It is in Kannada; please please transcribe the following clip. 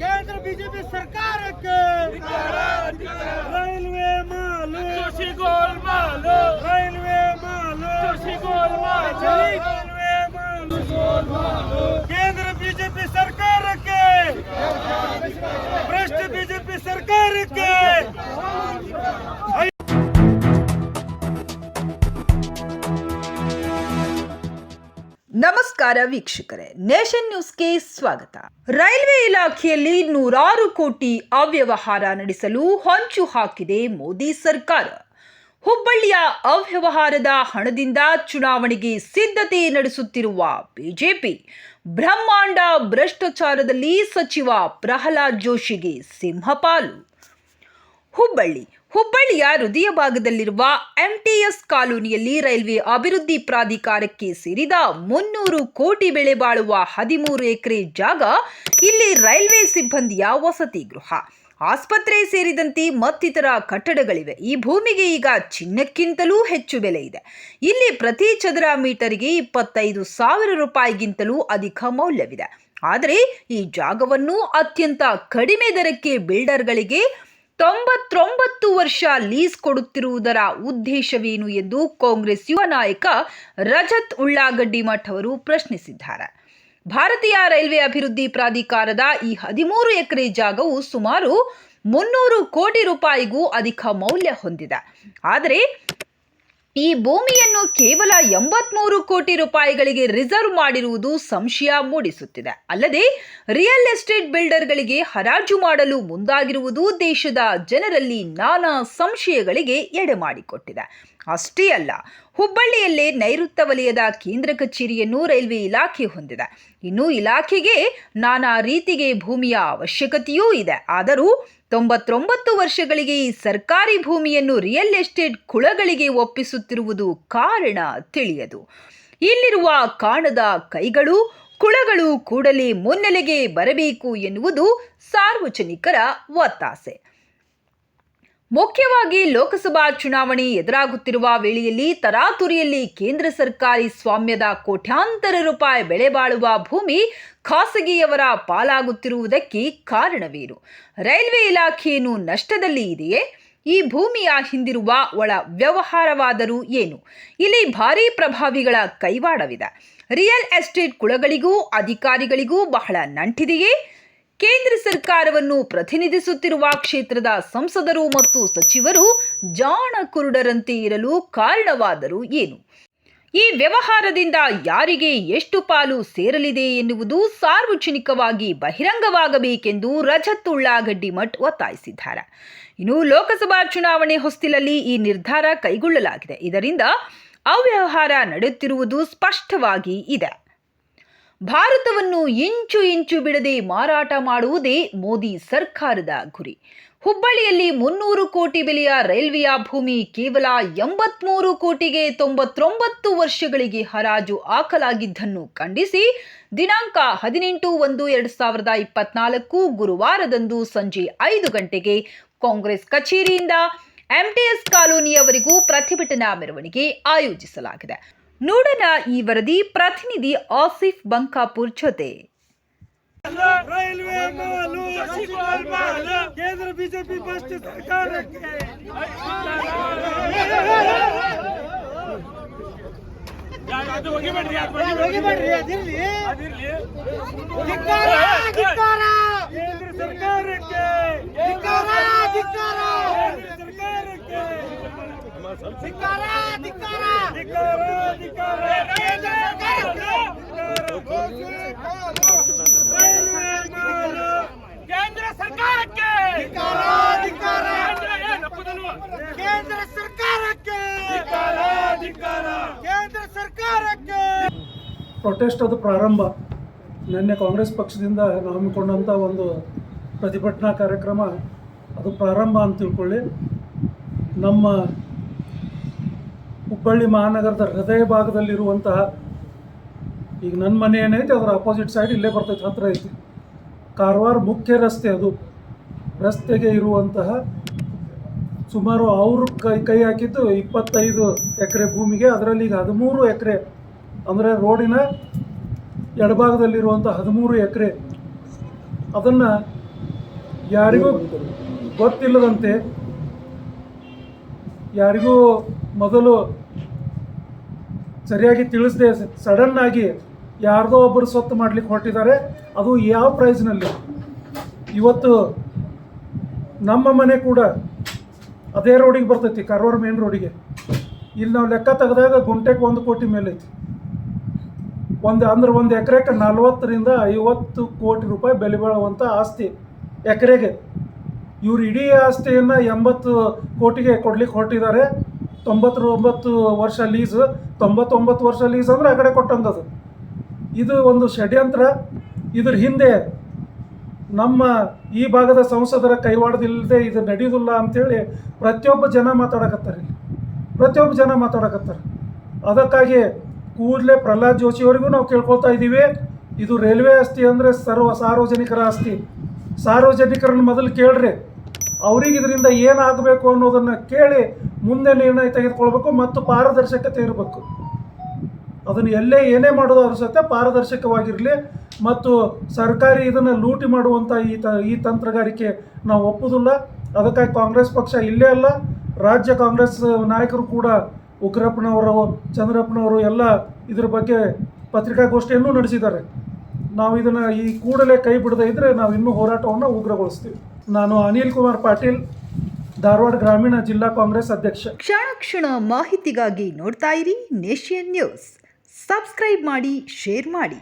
ಕೇಂದ್ರ ಬಿಜೆಪಿ ಸರ್ಕಾರಕ್ಕೆ ರೈಲ್ವೆ ಮಾಲು. ಗೋಲ್ಮಾಲು ರೈಲ್ವೆ ಮಾಲು. ಗೋಲ್ಮಾಲು ರೈಲ್ವೆ ಮಾಲು. ಕೇಂದ್ರ ಬಿಜೆಪಿ ಸರ್ಕಾರಕ್ಕೆ ನಮಸ್ಕಾರ ವೀಕ್ಷಕರೇ, ನೇಷನ್ ನ್ಯೂಸ್ಗೆ ಸ್ವಾಗತ. ರೈಲ್ವೆ ಇಲಾಖೆಯಲ್ಲಿ ನೂರಾರು ಕೋಟಿ ಅವ್ಯವಹಾರ ನಡೆಸಲು ಹೊಂಚು ಹಾಕಿದೆ ಮೋದಿ ಸರ್ಕಾರ. ಹುಬ್ಬಳ್ಳಿಯ ಅವ್ಯವಹಾರದ ಹಣದಿಂದ ಚುನಾವಣೆಗೆ ಸಿದ್ಧತೆ ನಡೆಸುತ್ತಿರುವ ಬಿಜೆಪಿ, ಬ್ರಹ್ಮಾಂಡ ಭ್ರಷ್ಟಾಚಾರದಲ್ಲಿ ಸಚಿವ ಪ್ರಹ್ಲಾದ್ ಜೋಶಿಗೆ ಸಿಂಹಪಾಲು. ಹುಬ್ಬಳ್ಳಿ ಹುಬ್ಬಳ್ಳಿಯ ಹೃದಯ ಭಾಗದಲ್ಲಿರುವ ಎಂಟಿಎಸ್ ಕಾಲೋನಿಯಲ್ಲಿ ರೈಲ್ವೆ ಅಭಿವೃದ್ಧಿ ಪ್ರಾಧಿಕಾರಕ್ಕೆ ಸೇರಿದ ಮುನ್ನೂರು ಕೋಟಿ ಬೆಳೆ ಬಾಳುವ ಹದಿಮೂರು ಎಕರೆ ಜಾಗ ಇಲ್ಲಿ ರೈಲ್ವೆ ಸಿಬ್ಬಂದಿಯ ವಸತಿ ಗೃಹ. ಆಸ್ಪತ್ರೆ ಸೇರಿದಂತೆ ಮತ್ತಿತರ ಕಟ್ಟಡಗಳಿವೆ. ಈ ಭೂಮಿಗೆ ಈಗ ಚಿನ್ನಕ್ಕಿಂತಲೂ ಹೆಚ್ಚು ಬೆಲೆ ಇದೆ. ಇಲ್ಲಿ ಪ್ರತಿ ಚದರ ಮೀಟರ್ಗೆ ಇಪ್ಪತ್ತೈದು ಸಾವಿರ ರೂಪಾಯಿಗಿಂತಲೂ ಅಧಿಕ ಮೌಲ್ಯವಿದೆ. ಆದರೆ ಈ ಜಾಗವನ್ನು ಅತ್ಯಂತ ಕಡಿಮೆ ದರಕ್ಕೆ ಬಿಲ್ಡರ್ಗಳಿಗೆ ತೊಂಬತ್ತೊಂಬತ್ತು ವರ್ಷ ಲೀಸ್ ಕೊಡುತ್ತಿರುವುದರ ಉದ್ದೇಶವೇನು ಎಂದು ಕಾಂಗ್ರೆಸ್ ಯುವ ನಾಯಕ ರಜತ್ ಉಳ್ಳಾಗಡ್ಡಿ ಮಠ್ ಅವರು ಪ್ರಶ್ನಿಸಿದ್ದಾರೆ. ಭಾರತೀಯ ರೈಲ್ವೆ ಅಭಿವೃದ್ಧಿ ಪ್ರಾಧಿಕಾರದ ಈ ಹದಿಮೂರು ಎಕರೆ ಜಾಗವು ಸುಮಾರು ಮುನ್ನೂರು ಕೋಟಿ ರೂಪಾಯಿಗೂ ಅಧಿಕ ಮೌಲ್ಯ ಹೊಂದಿದೆ. ಆದರೆ ಈ ಭೂಮಿಯನ್ನು ಕೇವಲ ಎಂಬತ್ಮೂರು ಕೋಟಿ ರೂಪಾಯಿಗಳಿಗೆ ರಿಸರ್ವ್ ಮಾಡಿರುವುದು ಸಂಶಯ ಮೂಡಿಸುತ್ತಿದೆ. ಅಲ್ಲದೆ, ರಿಯಲ್ ಎಸ್ಟೇಟ್ ಬಿಲ್ಡರ್ಗಳಿಗೆ ಹರಾಜು ಮಾಡಲು ಮುಂದಾಗಿರುವುದು ದೇಶದ ಜನರಲ್ಲಿ ನಾನಾ ಸಂಶಯಗಳಿಗೆ ಎಡೆ ಮಾಡಿಕೊಟ್ಟಿದೆ. ಅಷ್ಟೇ ಅಲ್ಲ, ಹುಬ್ಬಳ್ಳಿಯಲ್ಲೇ ನೈಋತ್ಯ ವಲಯದ ಕೇಂದ್ರ ಕಚೇರಿಯನ್ನು ರೈಲ್ವೆ ಇಲಾಖೆ ಹೊಂದಿದೆ. ಇನ್ನು ಇಲಾಖೆಗೆ ನಾನಾ ರೀತಿಗೆ ಭೂಮಿಯ ಅವಶ್ಯಕತೆಯೂ ಇದೆ. ಆದರೂ ತೊಂಬತ್ತೊಂಬತ್ತು ವರ್ಷಗಳಿಗೆ ಈ ಸರ್ಕಾರಿ ಭೂಮಿಯನ್ನು ರಿಯಲ್ ಎಸ್ಟೇಟ್ ಕುಳಗಳಿಗೆ ಒಪ್ಪಿಸುತ್ತಿರುವುದು ಕಾರಣ ತಿಳಿಯದು. ಇಲ್ಲಿರುವ ಕಾಣದ ಕೈಗಳು ಕುಳಗಳು ಕೂಡಲೇ ಮುನ್ನೆಲೆಗೆ ಬರಬೇಕು ಎನ್ನುವುದು ಸಾರ್ವಜನಿಕರ ಒತ್ತಾಸೆ. ಮುಖ್ಯವಾಗಿ ಲೋಕಸಭಾ ಚುನಾವಣೆ ಎದುರಾಗುತ್ತಿರುವ ವೇಳೆಯಲ್ಲಿ ತರಾತುರಿಯಲ್ಲಿ ಕೇಂದ್ರ ಸರ್ಕಾರಿ ಸ್ವಾಮ್ಯದ ಕೋಟ್ಯಾಂತರ ರೂಪಾಯಿ ಬೆಲೆ ಬಾಳುವ ಭೂಮಿ ಖಾಸಗಿಯವರ ಪಾಲಾಗುತ್ತಿರುವುದಕ್ಕೆ ಕಾರಣವೇನು? ರೈಲ್ವೆ ಇಲಾಖೆಯನ್ನು ನಷ್ಟದಲ್ಲಿ ಇದೆಯೇ? ಈ ಭೂಮಿಯ ಹಿಂದಿರುವ ಒಳ ವ್ಯವಹಾರವಾದರೂ ಏನು? ಇಲ್ಲಿ ಭಾರೀ ಪ್ರಭಾವಿಗಳ ಕೈವಾಡವಿದೆ. ರಿಯಲ್ ಎಸ್ಟೇಟ್ ಕುಳಗಳಿಗೂ, ಅಧಿಕಾರಿಗಳಿಗೂ ಬಹಳ ನಂಟಿದೆಯೇ? ಕೇಂದ್ರ ಸರ್ಕಾರವನ್ನು ಪ್ರತಿನಿಧಿಸುತ್ತಿರುವ ಕ್ಷೇತ್ರದ ಸಂಸದರು ಮತ್ತು ಸಚಿವರು ಜಾಣ ಕುರುಡರಂತೆ ಇರಲು ಕಾರಣವಾದರೂ ಏನು? ಈ ವ್ಯವಹಾರದಿಂದ ಯಾರಿಗೆ ಎಷ್ಟು ಪಾಲು ಸೇರಲಿದೆ ಎನ್ನುವುದು ಸಾರ್ವಜನಿಕವಾಗಿ ಬಹಿರಂಗವಾಗಬೇಕೆಂದು ರಜತ್ ಉಳ್ಳಾಗಡ್ಡಿ ಮಠ್ ಒತ್ತಾಯಿಸಿದ್ದಾರೆ. ಇನ್ನು ಲೋಕಸಭಾ ಚುನಾವಣೆ ಹೊಸ್ತಿಲಲ್ಲಿ ಈ ನಿರ್ಧಾರ ಕೈಗೊಳ್ಳಲಾಗಿದೆ. ಇದರಿಂದ ಅವ್ಯವಹಾರ ನಡೆಯುತ್ತಿರುವುದು ಸ್ಪಷ್ಟವಾಗಿ ಇದೆ. ಭಾರತವನ್ನು ಇಂಚು ಇಂಚು ಬಿಡದೆ ಮಾರಾಟ ಮಾಡುವುದೇ ಮೋದಿ ಸರ್ಕಾರದ ಗುರಿ. ಹುಬ್ಬಳ್ಳಿಯಲ್ಲಿ ಮುನ್ನೂರು ಕೋಟಿ ಬೆಲೆಯ ರೈಲ್ವೆಯ ಭೂಮಿ ಕೇವಲ ಎಂಬತ್ಮೂರು ಕೋಟಿಗೆ ತೊಂಬತ್ತೊಂಬತ್ತು ವರ್ಷಗಳಿಗೆ ಹರಾಜು ಹಾಕಲಾಗಿದ್ದನ್ನು ಖಂಡಿಸಿ, ದಿನಾಂಕ ಹದಿನೆಂಟು ಒಂದು ಎರಡು ಸಾವಿರದ ಇಪ್ಪತ್ನಾಲ್ಕು ಗುರುವಾರದಂದು ಸಂಜೆ ಐದು ಗಂಟೆಗೆ ಕಾಂಗ್ರೆಸ್ ಕಚೇರಿಯಿಂದ ಎಂಟಿಎಸ್ ಕಾಲೋನಿಯವರೆಗೂ ಪ್ರತಿಭಟನಾ ಮೆರವಣಿಗೆ ಆಯೋಜಿಸಲಾಗಿದೆ. ನೋಡೋಣ ಈ ವರದಿ ಪ್ರತಿನಿಧಿ ಆಸಿಫ್ ಬಂಕಾಪುರ್ ಜೊತೆ. ರೈಲ್ವೆ ಕೇಂದ್ರ ಬಿಜೆಪಿ ಭ್ರಷ್ಟ ಸರ್ಕಾರಕ್ಕೆ ಕೇಂದ್ರ ಸರ್ಕಾರಕ್ಕೆ ಕೇಂದ್ರ ಸರ್ಕಾರಕ್ಕೆ ಧಿಕ್ಕಾರ ಧಿಕ್ಕಾರ ಧಿಕ್ಕಾರ ಧಿಕ್ಕಾರ ಕೇಂದ್ರ ಸರ್ಕಾರಕ್ಕೆ ರೈಲ್ವೆ ಮಾಲು ಕೇಂದ್ರ ಸರ್ಕಾರಕ್ಕೆ ಧಿಕ್ಕಾರ ಧಿಕ್ಕಾರ ಕೇಂದ್ರ ಏನಪ್ಪದಲ್ವ? ಕೇಂದ್ರ ಸರ್ಕಾರಕ್ಕೆ ಕೇಂದ್ರ ಸರ್ಕಾರಕ್ಕೆ ಪ್ರೊಟೆಸ್ಟ್ ಅದು ಪ್ರಾರಂಭ. ನಿನ್ನೆ ಕಾಂಗ್ರೆಸ್ ಪಕ್ಷದಿಂದ ಹಮ್ಮಿಕೊಂಡಂಥ ಒಂದು ಪ್ರತಿಭಟನಾ ಕಾರ್ಯಕ್ರಮ ಅದು ಪ್ರಾರಂಭ ಅಂತ ತಿಳ್ಕೊಳ್ಳಿ. ನಮ್ಮ ಹುಬ್ಬಳ್ಳಿ ಮಹಾನಗರದ ಹೃದಯ ಭಾಗದಲ್ಲಿರುವಂತಹ ಈಗ ನನ್ನ ಮನೆ ಏನೈತೆ ಅದರ ಅಪೋಸಿಟ್ ಸೈಡ್ ಇಲ್ಲೇ ಬರ್ತೈತೆ ಹತ್ತಿರ ಐತಿ. ಕಾರವಾರ ಮುಖ್ಯ ರಸ್ತೆ ಅದು. ರಸ್ತೆಗೆ ಇರುವಂತಹ ಸುಮಾರು ಅವರು ಕೈ ಕೈ ಹಾಕಿದ್ದು ಇಪ್ಪತ್ತೈದು ಎಕರೆ ಭೂಮಿಗೆ, ಅದರಲ್ಲಿ ಈಗ ಹದಿಮೂರು ಎಕರೆ ಅಂದರೆ ರೋಡಿನ ಎಡಭಾಗದಲ್ಲಿರುವಂಥ ಹದಿಮೂರು ಎಕರೆ. ಅದನ್ನು ಯಾರಿಗೂ ಗೊತ್ತಿಲ್ಲದಂತೆ ಯಾರಿಗೂ ಮೊದಲು ಸರಿಯಾಗಿ ತಿಳಿಸದೆ ಸಡನ್ನಾಗಿ ಯಾರ್ದೋ ಒಬ್ಬರು ಸ್ವತ್ತು ಮಾಡ್ಲಿಕ್ಕೆ ಹೊರಟಿದ್ದಾರೆ. ಅದು ಯಾವ ಪ್ರೈಸ್ನಲ್ಲಿ? ಇವತ್ತು ನಮ್ಮ ಮನೆ ಕೂಡ ಅದೇ ರೋಡಿಗೆ ಬರ್ತೈತಿ, ಕಾರವಾರ ಮೇನ್ ರೋಡಿಗೆ. ಇಲ್ಲಿ ನಾವು ಲೆಕ್ಕ ತೆಗೆದಾಗ ಗುಂಟೆಗೆ ಒಂದು ಕೋಟಿ ಮೇಲೆ ಐತಿ ಒಂದು ಅಂದ್ರೆ ಒಂದು ಎಕರೆಗೆ ನಲ್ವತ್ತರಿಂದ ಐವತ್ತು ಕೋಟಿ ರೂಪಾಯಿ ಬೆಲೆ ಬಾಳುವಂಥ ಆಸ್ತಿ ಎಕರೆಗೆ. ಇವರು ಇಡೀ ಆಸ್ತಿಯನ್ನು ಎಂಬತ್ತು ಕೋಟಿಗೆ ಕೊಡ್ಲಿಕ್ಕೆ ಹೊರಟಿದ್ದಾರೆ. ತೊಂಬತ್ತೊಂಬತ್ತು ವರ್ಷ ಲೀಸ್, ತೊಂಬತ್ತೊಂಬತ್ತು ವರ್ಷ ಲೀಸ್ ಅಂದ್ರೆ ಆ ಕಡೆ ಕೊಟ್ಟಂಥದ್ದು. ಇದು ಒಂದು ಷಡ್ಯಂತ್ರ. ಇದ್ರ ಹಿಂದೆ ನಮ್ಮ ಈ ಭಾಗದ ಸಂಸದರ ಕೈವಾಡದಿಲ್ಲದೆ ಇದು ನಡೆಯುವುದಿಲ್ಲ ಅಂತೇಳಿ ಪ್ರತಿಯೊಬ್ಬ ಜನ ಮಾತಾಡಕತ್ತಾರೆ ಪ್ರತಿಯೊಬ್ಬ ಜನ ಮಾತಾಡಕತ್ತಾರೆ. ಅದಕ್ಕಾಗಿ ಕೂಡಲೇ ಪ್ರಹ್ಲಾದ್ ಜೋಶಿಯವರಿಗೂ ನಾವು ಕೇಳ್ಕೊಳ್ತಾ ಇದ್ದೀವಿ. ಇದು ರೈಲ್ವೆ ಆಸ್ತಿ ಅಂದರೆ ಸರ್ವ ಸಾರ್ವಜನಿಕರ ಆಸ್ತಿ. ಸಾರ್ವಜನಿಕರನ್ನು ಮೊದಲು ಕೇಳ್ರಿ. ಅವ್ರಿಗೆ ಇದರಿಂದ ಏನಾಗಬೇಕು ಅನ್ನೋದನ್ನು ಕೇಳಿ ಮುಂದೆ ನಿರ್ಣಯ ತೆಗೆದುಕೊಳ್ಬೇಕು ಮತ್ತು ಪಾರದರ್ಶಕತೆ ಇರಬೇಕು. ಅದನ್ನು ಎಲ್ಲೇ ಏನೇ ಮಾಡೋದು ಅದ್ರ ಸತ್ಯ ಪಾರದರ್ಶಕವಾಗಿರಲಿ ಮತ್ತು ಸರ್ಕಾರಿ ಇದನ್ನು ಲೂಟಿ ಮಾಡುವಂಥ ಈ ತ, ಈ ತಂತ್ರಗಾರಿಕೆ ನಾವು ಒಪ್ಪುವುದಿಲ್ಲ ಅದಕ್ಕಾಗಿ ಕಾಂಗ್ರೆಸ್ ಪಕ್ಷ ಇಲ್ಲೇ ಅಲ್ಲ. ರಾಜ್ಯ ಕಾಂಗ್ರೆಸ್ ನಾಯಕರು ಕೂಡ ಉಗ್ರಪ್ಪನವರು, ಚಂದ್ರಪ್ಪನವರು ಎಲ್ಲ ಇದ್ರ ಬಗ್ಗೆ ಪತ್ರಿಕಾಗೋಷ್ಠಿಯನ್ನು ನಡೆಸಿದ್ದಾರೆ. ನಾವು ಇದನ್ನು ಈ ಕೂಡಲೇ ಕೈ ಬಿಡದೇ ಇದ್ದರೆ ನಾವು ಇನ್ನೂ ಹೋರಾಟವನ್ನು ಉಗ್ರಗೊಳಿಸ್ತೀವಿ. ನಾನು ಅನಿಲ್ ಕುಮಾರ್ ಪಾಟೀಲ್, ಧಾರವಾಡ ಗ್ರಾಮೀಣ ಜಿಲ್ಲಾ ಕಾಂಗ್ರೆಸ್ ಅಧ್ಯಕ್ಷ. ಕ್ಷಣ ಕ್ಷಣ ಮಾಹಿತಿಗಾಗಿ ನೋಡ್ತಾ ಇರಿ ನೇಷಿಯನ್ ನ್ಯೂಸ್. ಸಬ್ಸ್ಕ್ರೈಬ್ ಮಾಡಿ, ಶೇರ್ ಮಾಡಿ.